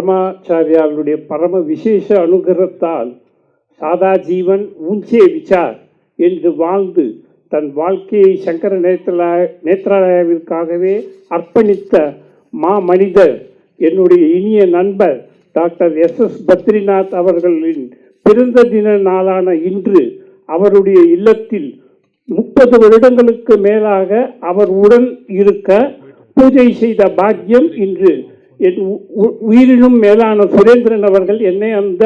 பரமாச்சாரியாருடைய பரம விசேஷ அனுகிரகத்தால் சாதா ஜீவன் ஊஞ்சே விசார் என்று வாழ்ந்து தன் வாழ்க்கையை சங்கர நேத்ரா நேத்ராலயாவிற்காகவே அர்ப்பணித்த மா மனிதர் என்னுடைய இனிய நண்பர் டாக்டர் எஸ் எஸ் பத்ரிநாத் அவர்களின் பிறந்த தின நாளான இன்று அவருடைய இல்லத்தில் முப்பது வருடங்களுக்கு மேலாக அவர் உடன் இருக்க பூஜை செய்த பாக்கியம் இன்று உயிரினும் மேலான சுரேந்திரன் அவர்கள் என்னை அந்த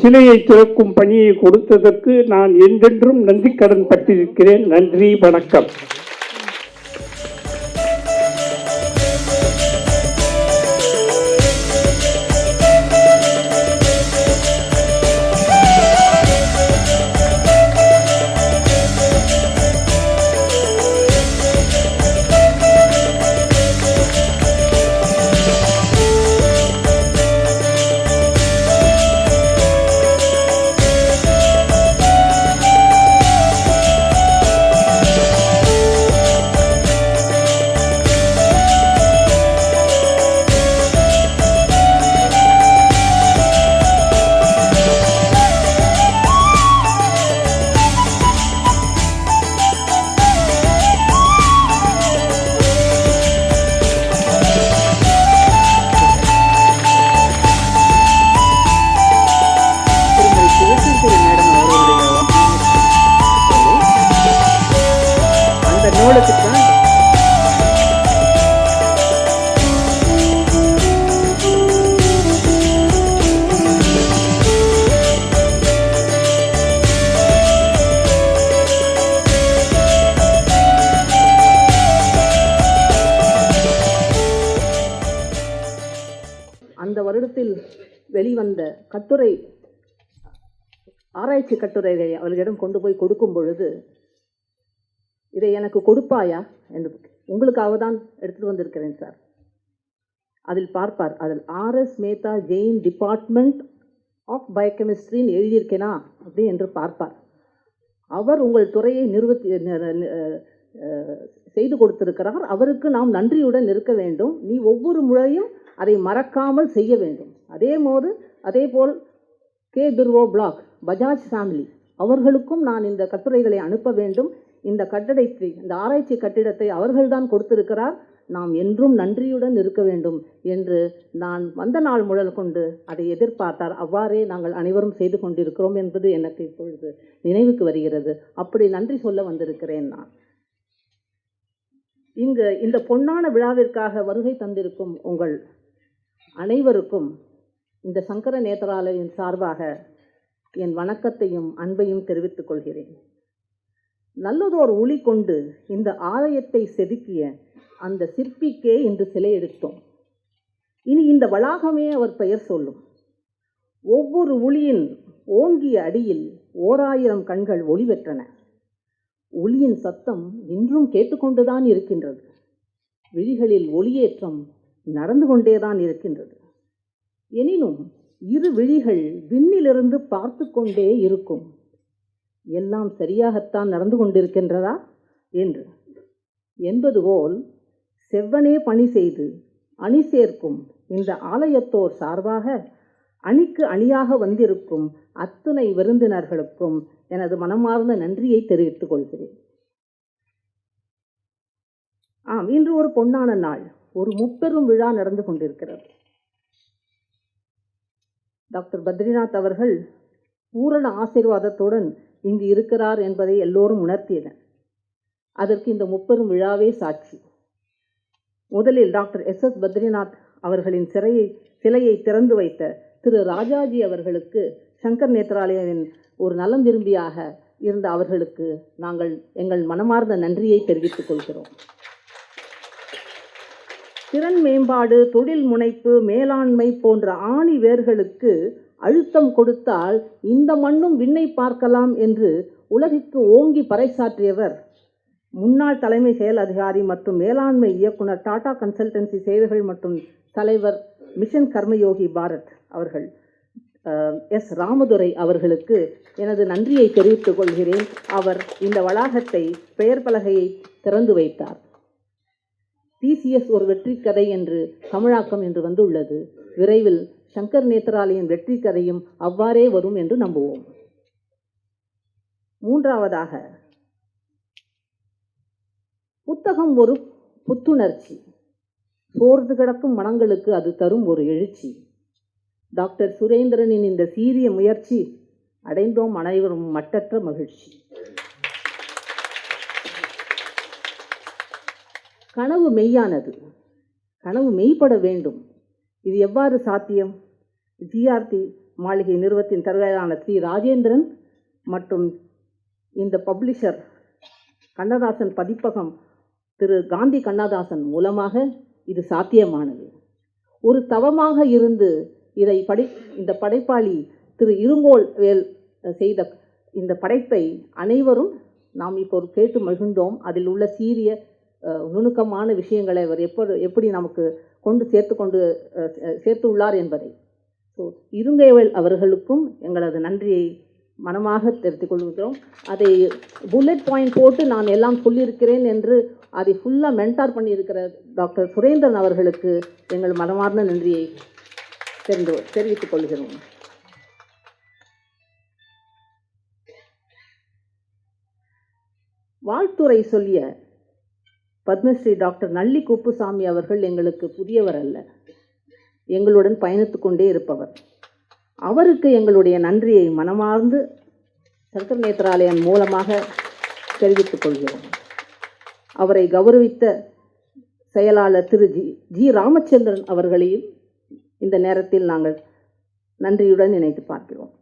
சிலையை திறக்கும் பணியை கொடுத்ததற்கு நான் என்றென்றும் நன்றி கடன் பட்டிருக்கிறேன். நன்றி வணக்கம். அந்த நூலுக்கு தான் அந்த வருடத்தில் வெளிவந்த கட்டுரை ஆராய்ச்சி கட்டுரையை அவர்களிடம் கொண்டு போய் கொடுக்கும் பொழுது இதை எனக்கு கொடுப்பாயா? என்று உங்களுக்காக தான் எடுத்துட்டு வந்திருக்கிறேன் சார் அதில் பார்ப்பார். அதில் R S Mehta Jain department of பயோகெமிஸ்ட்ரின்னு எழுதியிருக்கேனா? அப்படி என்று பார்ப்பார். அவர் உங்கள் துறையை நிறுவத்தி செய்து கொடுத்திருக்கிறார். அவருக்கு நாம் நன்றியுடன் இருக்க வேண்டும். நீ ஒவ்வொரு முறையும் அதை மறக்காமல் செய்ய வேண்டும். அதே போது அதே போல் கே பிர்வோ பிளாக் பஜாஜ் ஃபேமிலி அவர்களுக்கும் நான் இந்த கட்டுரைகளை அனுப்ப வேண்டும். இந்த கட்டடத்தை இந்த ஆராய்ச்சி கட்டிடத்தை அவர்கள்தான் கொடுத்திருக்கிறார். நாம் என்றும் நன்றியுடன் இருக்க வேண்டும் என்று நான் வந்த நாள் முழல் கொண்டு அதை எதிர்பார்த்தார். அவ்வாறே நாங்கள் அனைவரும் செய்து கொண்டிருக்கிறோம் என்பது எனக்கு இப்பொழுது நினைவுக்கு வருகிறது. அப்படி நன்றி சொல்ல வந்திருக்கிறேன் நான். இங்கு இந்த பொன்னான விழாவிற்காக வருகை தந்திருக்கும் உங்கள் அனைவருக்கும் இந்த சங்கர நேத்ராலயின் சார்பாக என் வணக்கத்தையும் அன்பையும் தெரிவித்துக் கொள்கிறேன். நல்லதோர் ஒளி கொண்டு இந்த ஆலயத்தை செதுக்கிய அந்த சிற்பிக்கே இன்று சிலை எடுத்தோம். இனி இந்த வளாகமே அவர் பெயர் சொல்லும். ஒவ்வொரு ஒளியின் ஓங்கிய அடியில் ஓராயிரம் கண்கள் ஒளி பெற்றன. ஒளியின் சத்தம் இன்றும் கேட்டுக்கொண்டுதான் இருக்கின்றது. விழிகளில் ஒளியேற்றம் நடந்து கொண்டேதான் இருக்கின்றது. எனினும் இரு விழிகள் விண்ணிலிருந்து பார்த்து கொண்டே இருக்கும். எல்லாம் சரியாகத்தான் நடந்து கொண்டிருக்கின்றதா? என்று. என்பது போல் செவ்வனே பணி செய்து அணி சேர்க்கும் இந்த ஆலயத்தோர் சார்பாக அணிக்கு அணியாக வந்திருக்கும் அத்துணை விருந்தினர்களுக்கும் எனது மனமார்ந்த நன்றியை தெரிவித்துக் கொள்கிறேன். ஆம் இன்று ஒரு பொன்னான நாள். ஒரு முப்பெரும் விழா நடந்து கொண்டிருக்கிறது. டாக்டர் பத்ரிநாத் அவர்கள் பூரண ஆசீர்வாதத்துடன் இங்கு இருக்கிறார் என்பதை எல்லோரும் உணர்த்தியன அதற்கு இந்த முப்பெரும் விழாவே சாட்சி. முதலில் டாக்டர் எஸ் எஸ் பத்ரிநாத் அவர்களின் சிறையை சிலையை திறந்து வைத்த திரு ராஜாஜி அவர்களுக்கு சங்கர் நேத்ராலயாவின் ஒரு நலம் விரும்பியாக இருந்த அவர்களுக்கு நாங்கள் எங்கள் மனமார்ந்த நன்றியை தெரிவித்துக் கொள்கிறோம். திறன் மேம்பாடு தொழில் முனைப்பு மேலாண்மை போன்ற ஆணி வேர்களுக்கு அழுத்தம் கொடுத்தால் இந்த மண்ணும் விண்ணை பார்க்கலாம் என்று உலகிற்கு ஓங்கி பறைசாற்றியவர். முன்னாள் தலைமை செயல் அதிகாரி மற்றும் மேலாண்மை இயக்குனர் டாடா கன்சல்டன்சி சேவைகள் மற்றும் தலைவர் மிஷன் கர்மயோகி பாரத் அவர்கள் எஸ். ராமதுரை அவர்களுக்கு எனது நன்றியை தெரிவித்துக் கொள்கிறேன். அவர் இந்த வளாகத்தை பெயர் பலகையை திறந்து வைத்தார். டிசிஎஸ் ஒரு வெற்றி கதை என்று தமிழாக்கம் என்று வந்துள்ளது. விரைவில் சங்கர் நேத்ராலயின் வெற்றி கதையும் அவ்வாறே வரும் என்று நம்புவோம். மூன்றாவதாக புத்தகம் ஒரு புத்துணர்ச்சி. சோர்ந்து கிடக்கும் மனங்களுக்கு அது தரும் ஒரு எழுச்சி. டாக்டர் சுரேந்திரனின் இந்த சீரிய முயற்சி அடைந்தோம் அனைவரும் மட்டற்ற மகிழ்ச்சி. கனவு மெய்யானது. கனவு மெய்ப்பட வேண்டும். இது எவ்வாறு சாத்தியம்? ஜிஆர்டி மாளிகை நிறுவத்தின் தலைவரான ஸ்ரீ ராஜேந்திரன் மற்றும் இந்த பப்ளிஷர் கண்ணதாசன் பதிப்பகம் திரு காந்தி கண்ணதாசன் மூலமாக இது சாத்தியமானது. ஒரு தவமாக இருந்து இதை படை இந்த படைப்பாளி திரு இருங்கோல் வேல் செய்த இந்த படைப்பை அனைவரும் நாம் இப்போ கேட்டு மகிழ்ந்தோம். அதில் உள்ள சீரிய நுணுக்கமான விஷயங்களை அவர் எப்படி எப்படி நமக்கு கொண்டு சேர்த்து கொண்டு சேர்த்து உள்ளார் என்பதை. ஸோ இருங்கவேல் அவர்களுக்கும் எங்களது நன்றியை மனமாக தெரிவித்துக் கொள்கிறோம். அதை புல்லட் பாயிண்ட் போட்டு நான் எல்லாம் சொல்லியிருக்கிறேன் என்று அதை ஃபுல்லாக மென்டார் பண்ணியிருக்கிற டாக்டர் சுரேந்திரன் அவர்களுக்கு எங்கள் மனமார்ந்த நன்றியை தெரிந்து தெரிவித்துக் கொள்கிறோம். வாழ்த்துரை சொல்லிய பத்மஸ்ரீ டாக்டர் நல்லி குப்புசாமி அவர்கள் எங்களுக்கு புதியவர் அல்ல. எங்களுடன் பயணித்து கொண்டே இருப்பவர். அவருக்கு எங்களுடைய நன்றியை மனமார்ந்து சங்கர் நேத்ராலயம் மூலமாக தெரிவித்துக் கொள்கிறோம். அவரை கௌரவித்த செயலாளர் திரு ஜி ஜி ராமச்சந்திரன் அவர்களையும் இந்த நேரத்தில் நாங்கள் நன்றியுடன் நினைத்து பார்க்கிறோம்.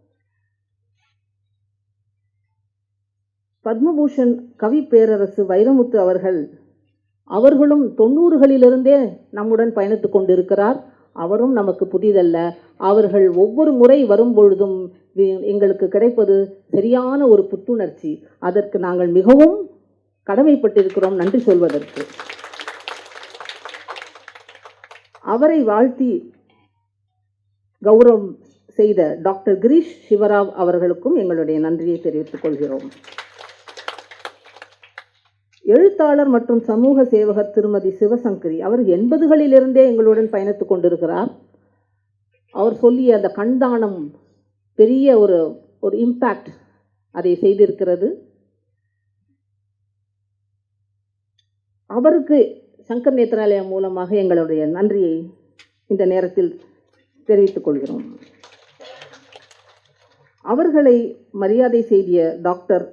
பத்மபூஷன் கவி பேரரசு வைரமுத்து அவர்கள் அவர்களும் தொண்ணூறுகளிலிருந்தே நம்முடன் பயணித்துக் கொண்டிருக்கிறார். அவரும் நமக்கு புதிதல்ல. அவர்கள் ஒவ்வொரு முறை வரும் பொழுதும் எங்களுக்கு கிடைப்பது சரியான ஒரு புத்துணர்ச்சி. அதற்கு நாங்கள் மிகவும் கடமைப்பட்டிருக்கிறோம் நன்றி சொல்வதற்கு. அவரை வாழ்த்தி கௌரவம் செய்த டாக்டர் கிரீஷ் சிவராவ் அவர்களுக்கும் எங்களுடைய நன்றியை தெரிவித்துக் கொள்கிறோம். எழுத்தாளர் மற்றும் சமூக சேவகர் திருமதி சிவசங்கரி அவர் எண்பதுகளிலிருந்தே எங்களுடன் பயணித்துக் கொண்டிருக்கிறார். அவர் சொல்லிய அந்த கண்தானம் பெரிய ஒரு ஒரு இம்பேக்ட் அதை செய்திருக்கிறது. அவருக்கு சங்கர் நேத்ராலயம் மூலமாக எங்களுடைய நன்றியை இந்த நேரத்தில் தெரிவித்துக் கொள்கிறோம். அவர்களை மரியாதை செய்திய டாக்டர்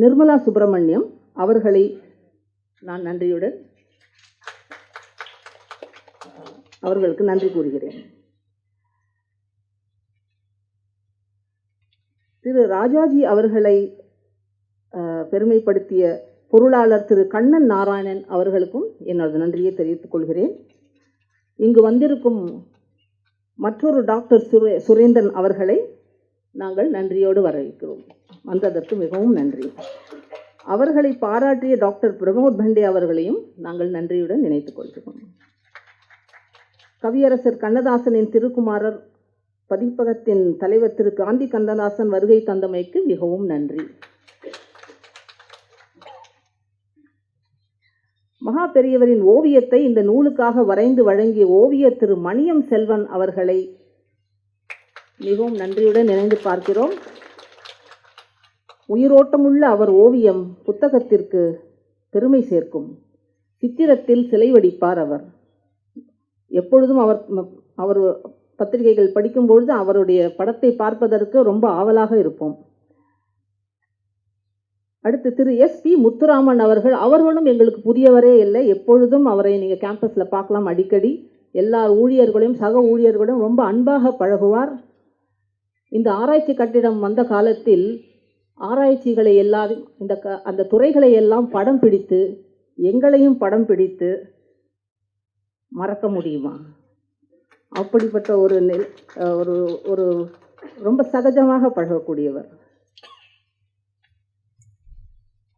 நிர்மலா சுப்பிரமணியம் அவர்களை நான் நன்றியுடன் அவர்களுக்கு நன்றி கூறுகிறேன். திரு ராஜாஜி அவர்களை பெருமைப்படுத்திய பொருளாளர் திரு கண்ணன் நாராயணன் அவர்களுக்கும் என்னோட நன்றியை தெரிவித்துக் கொள்கிறேன். இங்கு வந்திருக்கும் மற்றொரு டாக்டர் சுரே சுரேந்திரன் அவர்களை நாங்கள் நன்றியோடு வரவேற்கிறோம். வந்ததற்கு மிகவும் நன்றி. அவர்களை பாராட்டிய டாக்டர் பிரமோத் பண்டே அவர்களையும் நாங்கள் நன்றியுடன் நினைத்துக் கொள்கிறோம். கவியரசர் கண்ணதாசனின் திருக்குமாரர் பதிப்பகத்தின் தலைவர் திரு. காந்தி கண்ணதாசன் வருகை தந்தமைக்கு மிகவும் நன்றி. மகா பெரியவரின் ஓவியத்தை இந்த நூலுக்காக வரைந்து வழங்கிய ஓவியர் திரு. மணியம் செல்வன் அவர்களை மிகவும் நன்றியுடன் நினைந்து பார்க்கிறோம். உயிரோட்டமுள்ள அவர் ஓவியம் புத்தகத்திற்கு பெருமை சேர்க்கும். சித்திரத்தில் சிலை வடிப்பார் அவர். எப்பொழுதும் அவர் அவர் பத்திரிகைகள் படிக்கும்பொழுது அவருடைய படத்தை பார்ப்பதற்கு ரொம்ப ஆவலாக இருப்போம். அடுத்து திரு எஸ் பி முத்துராமன் அவர்கள் அவர்களும் எங்களுக்கு புதியவரே இல்லை. எப்பொழுதும் அவரை நீங்கள் கேம்பஸில் பார்க்கலாம் அடிக்கடி. எல்லா ஊழியர்களையும் சக ஊழியர்களையும் ரொம்ப அன்பாக பழகுவார். இந்த ஆராய்ச்சி கட்டிடம் வந்த காலத்தில் ஆராய்ச்சிகளை எல்லாம் இந்த க அந்த துறைகளை எல்லாம் படம் பிடித்து எங்களையும் படம் பிடித்து மறக்க முடியுமா? அப்படிப்பட்ட ஒரு நெல் ஒரு ஒரு ரொம்ப சகஜமாக பழகக்கூடியவர்.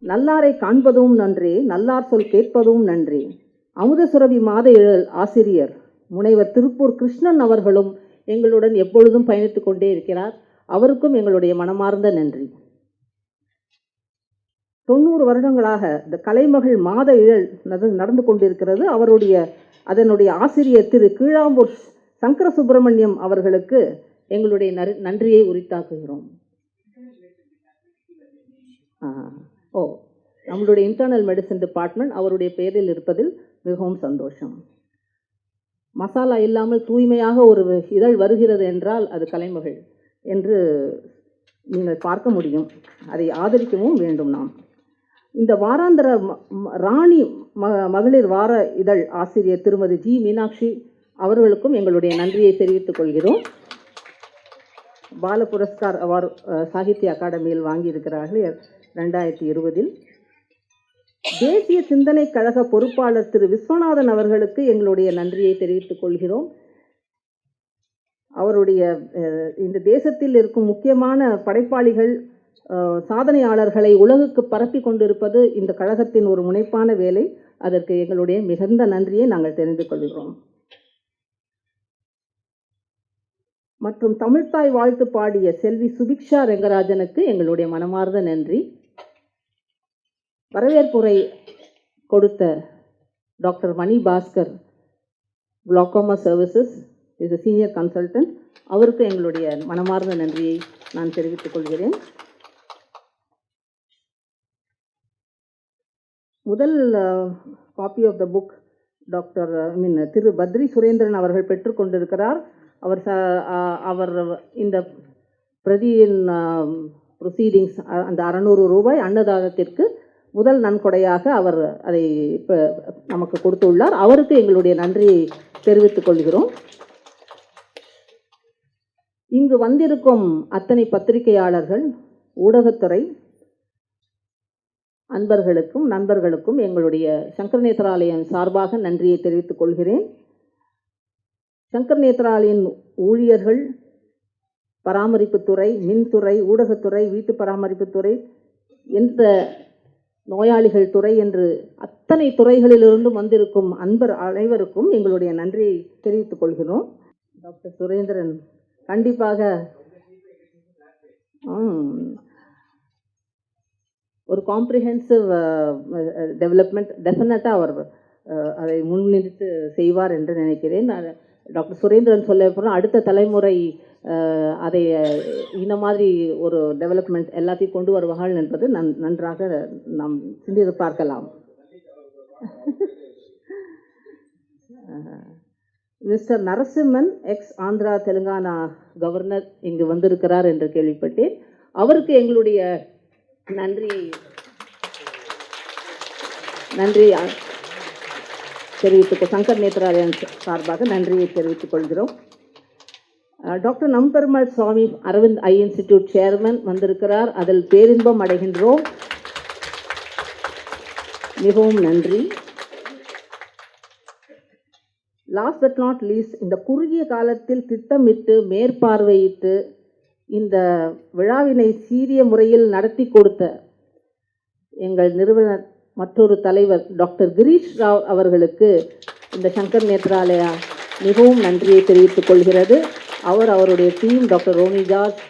நல்லாரை காண்பதும் நன்றி நல்லார் சொல் கேட்பதும் நன்றி. அமுதசுரபி மாத இழல் ஆசிரியர் முனைவர் திருப்பூர் கிருஷ்ணன் அவர்களும் எங்களுடன் எப்பொழுதும் பயணித்துக் கொண்டே இருக்கிறார். அவருக்கும் எங்களுடைய மனமார்ந்த நன்றி. தொண்ணூறு வருடங்களாக இந்த கலைமகள் மாத இதழ் நட- நடந்து கொண்டிருக்கிறது. அவருடைய அதனுடைய ஆசிரியர் திரு கீழாம்பூர் சங்கர சுப்பிரமணியம் அவர்களுக்கு எங்களுடைய நன்றியை உரித்தாக்குகிறோம். ஓ நம்மளுடைய இன்டர்னல் மெடிசன் டிபார்ட்மெண்ட் அவருடைய பெயரில் இருப்பதில் மிகவும் சந்தோஷம். மசாலா இல்லாமல் தூய்மையாக ஒரு இதழ் வருகிறது என்றால் அது கலைமகள் என்று நீங்கள் பார்க்க முடியும். அதை ஆதரிக்கவும் வேண்டும் நாம். இந்த வாராந்திர ம- ராணி ம மகளிர் வார இதழ் ஆசிரியர் திருமதி ஜி மீனாட்சி அவர்களுக்கும் எங்களுடைய நன்றியை தெரிவித்துக் கொள்கிறோம். பால புரஸ்கார் அவார் சாகித்ய அகாடமியில் வாங்கியிருக்கிறார்கள் ரெண்டாயிரத்தி இருபதில். தேசிய சிந்தனை கழக பொறுப்பாளர் திரு விஸ்வநாதன் அவர்களுக்கு எங்களுடைய நன்றியை தெரிவித்துக் கொள்கிறோம். அவருடைய இந்த தேசத்தில் இருக்கும் முக்கியமான படைப்பாளிகள் சாதனையாளர்களை உலகுக்கு பரப்பி கொண்டிருப்பது இந்த கழகத்தின் ஒரு முனைப்பான வேலை. அதற்கு எங்களுடைய மிகுந்த நன்றியை நாங்கள் தெரிந்து கொள்கிறோம். மற்றும் தமிழ்த்தாய் வாழ்த்து பாடிய செல்வி சுபிக்ஷா ரெங்கராஜனுக்கு எங்களுடைய மனமார்ந்த நன்றி. வரவேற்புரை கொடுத்த doctor Mani Bhaskar glaucoma services is senior consultant. அவருக்கு எங்களுடைய மனமார்ந்த நன்றியை நான் தெரிவித்துக் கொள்கிறேன். முதல் copy of the book doctor I mean Thiru Badri Surendran அவர்கள் பெற்றுக்கொண்டிருக்கிறார் அவர் ச அவர் இந்த பிரதியின் ப்ரொசீடிங்ஸ் அந்த அறநூறு ரூபாய் அன்னதானத்திற்கு முதல் நன்கொடையாக அவர் அதை இப்போ நமக்கு கொடுத்துள்ளார். அவருக்கு எங்களுடைய நன்றியை தெரிவித்துக் கொள்கிறோம். இங்கு வந்திருக்கும் அத்தனை பத்திரிகையாளர்கள் ஊடகத்துறை அன்பர்களுக்கும் நண்பர்களுக்கும் எங்களுடைய சங்கரநேத்ராலயம் சார்பாக நன்றியை தெரிவித்துக் கொள்கிறேன். சங்கரநேத்திராலயின் ஊழியர்கள் பராமரிப்புத்துறை மின்துறை ஊடகத்துறை வீட்டு பராமரிப்புத்துறை எந்த நோயாளிகள் துறை என்று அத்தனை துறைகளிலிருந்தும் வந்திருக்கும் அன்பர் அனைவருக்கும் எங்களுடைய நன்றியை தெரிவித்துக் கொள்கிறோம். டாக்டர் சுரேந்திரன் கண்டிப்பாக ஒரு காம்ப்ரிஹென்சிவ் டெவலப்மெண்ட் டெஃபினட்டாக அவர் uh, அதை முன்னிறுத்து செய்வார் என்று நினைக்கிறேன். நான் டாக்டர் சுரேந்திரன் சொல்ல போனால் அடுத்த தலைமுறை uh, அதை uh, இந்த மாதிரி ஒரு டெவலப்மெண்ட் எல்லாத்தையும் கொண்டு வருவார்கள் என்பது நன் நன்றாக நாம் சிந்தித்து பார்க்கலாம். Mister Narasimhan ex Andhra Telangana governor இங்கு வந்திருக்கிறார் என்று கேள்விப்பட்டேன். அவருக்கு எங்களுடைய நன்றி. நன்றி. அ- தெரிவித்துக் சங்கர் நேத்ராலயன் சார்பாக நன்றியை தெரிவித்துக் கொள்கிறோம். Doctor Namperumal Swamy Aravind eye institute chairman வந்திருக்கிறார். அதில் பேரின்பம் அடைகின்றோம். மிகவும் நன்றி. லாஸ்ட் பட் நாட் லீஸ்ட் இந்த குறுகிய காலத்தில் திட்டமிட்டு மேற்பார்வையிட்டு இந்த விழாவினை சீரிய முறையில் நடத்தி கொடுத்த எங்கள் நிறுவன மற்றொரு தலைவர் டாக்டர் கிரீஷ் ராவ் அவர்களுக்கு இந்த சங்கர் நேத்ராலயா மிகவும் நன்றியை தெரிவித்துக் கொள்கிறது. அவர் அவருடைய team doctor Rony George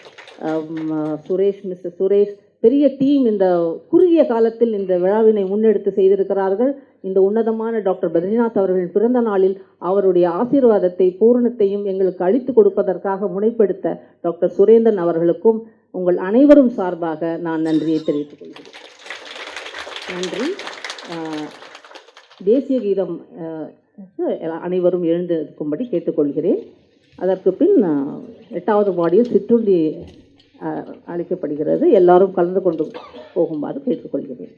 Suresh mister Suresh பெரிய டீம் இந்த குறுகிய காலத்தில் இந்த விழாவினை முன்னெடுத்து செய்திருக்கிறார்கள். இந்த உன்னதமான டாக்டர் பத்ரிநாத் அவர்களின் பிறந்த நாளில் அவருடைய ஆசீர்வாதத்தை பூரணத்தையும் எங்களுக்கு அளித்து கொடுப்பதற்காக முனைப்படுத்த டாக்டர் சுரேந்தன் அவர்களுக்கும் உங்கள் அனைவரும் சார்பாக நான் நன்றியை தெரிவித்துக் கொள்கிறேன். நன்றி. தேசிய கீதம் அனைவரும் எழுந்து இருக்கும்படி கேட்டுக்கொள்கிறேன் அதற்கு பின் எட்டாவது பாடியில் சிற்றுண்டி ஆஹ், அளிக்கப்படுகிறது. எல்லாரும் கலந்து கொண்டு போகுமாறு கேட்டுக்கொள்கிறேன்